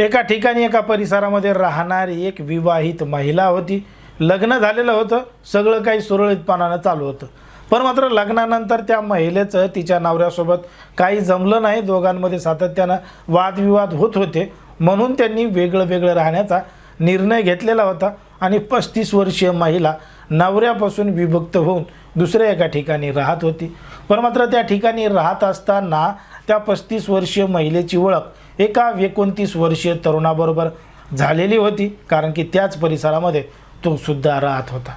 एका ठिकाणी एका परिसरामध्ये राहणारी एक विवाहित महिला होती. लग्न झालेलं होतं. सगळं काही सुरळीतपणानं चालू होतं. पण मात्र लग्नानंतर त्या महिलेचं तिच्या नवऱ्यासोबत काही जमलं नाही. दोघांमध्ये सातत्यानं वादविवाद होत होते. म्हणून त्यांनी वेगळं वेगळं राहण्याचा निर्णय घेतलेला होता आणि पस्तीस वर्षीय महिला नवऱ्यापासून विभक्त होऊन दुसऱ्या एका ठिकाणी राहत होती. पण मात्र त्या ठिकाणी राहत असताना त्या पस्तीस वर्षीय महिलेची ओळख एका एकोणतीस वर्षीय तरुणाबरोबर झालेली होती कारण की त्याच परिसरामध्ये तो सुद्धा राहत होता.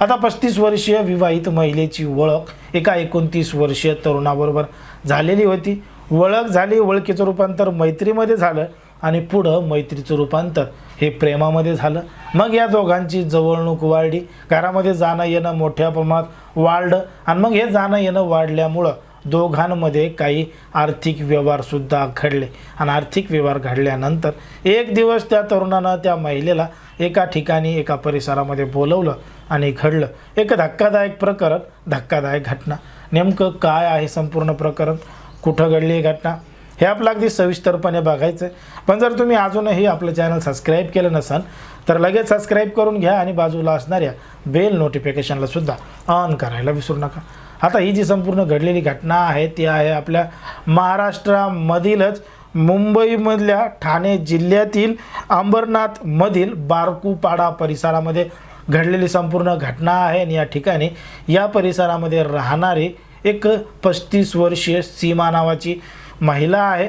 आता पस्तीस वर्षीय विवाहित महिलेची ओळख एका एकोणतीस वर्षीय तरुणाबरोबर झालेली होती. ओळख झाली ओळखीचं रूपांतर मैत्रीमध्ये झालं आणि पुढं मैत्रीचं रूपांतर हे प्रेमामध्ये झालं. मग या दोघांची जवळणूक वाढली. घरामध्ये जाणं येणं मोठ्या प्रमाणात वाढलं आणि मग हे जाणं येणं वाढल्यामुळं दोघांमध्ये काही आर्थिक व्यवहारसुद्धा घडले. आणि आर्थिक व्यवहार घडल्यानंतर एक दिवस त्या तरुणानं त्या महिलेला एका ठिकाणी एका परिसरामध्ये बोलवलं आणि घडलं. एक धक्कादायक प्रकरण धक्कादायक घटना. नेमकं काय आहे संपूर्ण प्रकरण? कुठं घडली ही घटना? हे आपलं अगदी सविस्तरपणे बघायचं आहे पण जर तुम्ही अजूनही आपलं चॅनल सबस्क्राईब केलं नसाल तर लगेच सबस्क्राईब करून घ्या आणि बाजूला असणाऱ्या बेल नोटिफिकेशनलासुद्धा ऑन करायला विसरू नका. आता ही जी संपूर्ण घडलेली घटना आहे ती आहे आपल्या महाराष्ट्रामधीलच मुंबईमधल्या ठाणे जिल्ह्यातील अंबरनाथमधील बारकूपाडा परिसरामध्ये घडलेली संपूर्ण घटना आहे आणि या ठिकाणी या परिसरामध्ये राहणारी एक पस्तीस वर्षीय सीमा नावाची महिला आहे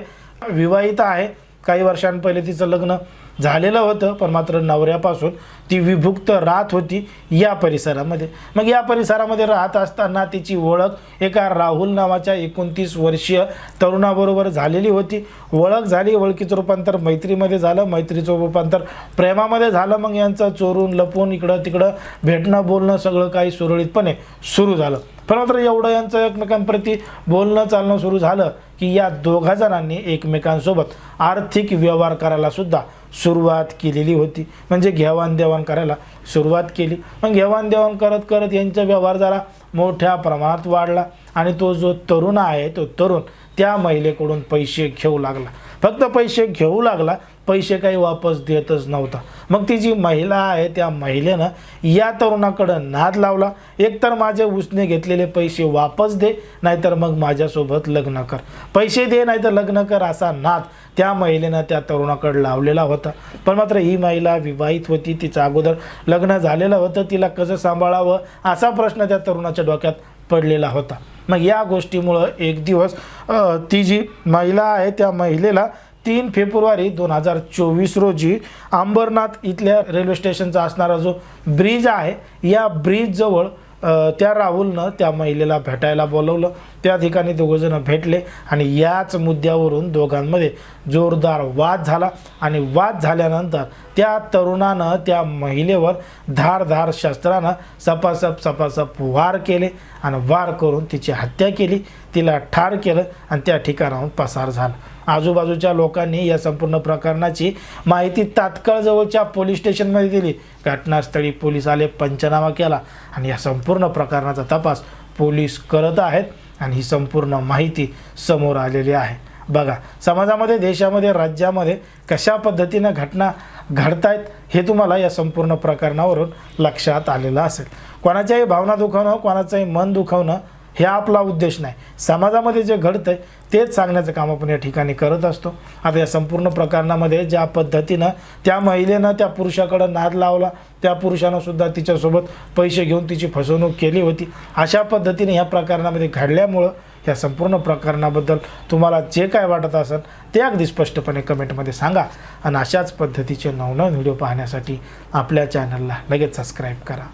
विवाहित आहे. काही वर्षांपहिले तिचं लग्न झालेलं होतं पण मात्र नवऱ्यापासून ती विभुक्त राहत होती या परिसरामध्ये. मग या परिसरामध्ये राहत असताना तिची ओळख एका राहुल नावाच्या एकोणतीस वर्षीय तरुणाबरोबर झालेली होती. ओळख झाली ओळखीचं रूपांतर मैत्रीमध्ये झालं मैत्रीचं रूपांतर प्रेमामध्ये झालं मग यांचं चोरून लपून इकडं तिकडं भेटणं बोलणं सगळं काही सुरळीतपणे सुरू झालं. पण मात्र एवढं यांचं एकमेकांप्रती बोलणं चालणं सुरू झालं की या दोघा जणांनी एकमेकांसोबत आर्थिक व्यवहार करायला सुद्धा सुरुवात केलेली होती. म्हणजे घेवाण देवाण करायला सुरुवात केली. मग घेवाण देवाण करत करत यांचा व्यवहार जरा मोठ्या प्रमाणात वाढला आणि तो जो तरुण आहे तो तरुण त्या महिलेकडून पैसे घेऊ लागला. फक्त पैसे घेऊ लागला पैसे काही वापस देतच नव्हता. मग ती जी महिला आहे त्या महिलेनं या तरुणाकडं नाद लावला. एकतर माझे उसने घेतलेले पैसे वापस दे नाहीतर मग माझ्यासोबत लग्न कर. पैसे दे नाहीतर लग्न कर असा नाद त्या महिलेनं त्या तरुणाकडं लावलेला होता. पण मात्र ही महिला विवाहित होती तिचं अगोदर लग्न झालेलं होतं तिला कसं सांभाळावं असा प्रश्न त्या तरुणाच्या डोक्यात पडलेला होता. मग या गोष्टीमुळं एक दिवस ती जी महिला आहे त्या महिलेला तीन फेब्रुवारी दोन हजार चोवीस रोजी अंबरनाथ इथल्या रेल्वे स्टेशनचा असणारा जो ब्रिज आहे या ब्रिजजवळ त्या राहुलनं त्या महिलेला भेटायला बोलवलं. त्या ठिकाणी दोघंजणं भेटले आणि याच मुद्द्यावरून दोघांमध्ये जोरदार वाद झाला आणि वाद झाल्यानंतर त्या तरुणानं त्या महिलेवर धारधार शस्त्रानं सपासप सपासप वार केले आणि वार करून तिची हत्या केली. तिला ठार केलं आणि त्या ठिकाणाहून पसार झाला. आजूबाजूच्या लोकांनी या संपूर्ण प्रकरणाची माहिती तात्काळ जवळच्या पोलीस स्टेशनमध्ये दिली. घटनास्थळी पोलीस आले पंचनामा केला आणि या संपूर्ण प्रकरणाचा तपास पोलीस करत आहेत आणि ही संपूर्ण माहिती समोर आलेली आहे. बघा समाजामध्ये देशामध्ये राज्यामध्ये कशा पद्धतीनं घटना घडतायत हे तुम्हाला या संपूर्ण प्रकरणावरून लक्षात आलेलं असेल. कोणाच्याही भावना दुखवणं कोणाचंही मन दुखवणं हे आपला उद्देश नाही. समाजामध्ये जे घडतं आहे तेच सांगण्याचं काम आपण या ठिकाणी करत असतो. आता या संपूर्ण प्रकरणामध्ये ज्या पद्धतीनं त्या महिलेनं त्या पुरुषाकडं नाद लावला त्या पुरुषानं सुद्धा तिच्यासोबत पैसे घेऊन तिची फसवणूक केली होती. अशा पद्धतीने ह्या प्रकरणामध्ये घडल्यामुळं या संपूर्ण प्रकरणाबद्दल तुम्हाला जे काय वाटत असेल ते अगदी स्पष्टपणे कमेंटमध्ये सांगा. आणि अशाच पद्धतीचे नवनवीन व्हिडिओ पाहण्यासाठी आपल्या चॅनलला लगेच सबस्क्राईब करा.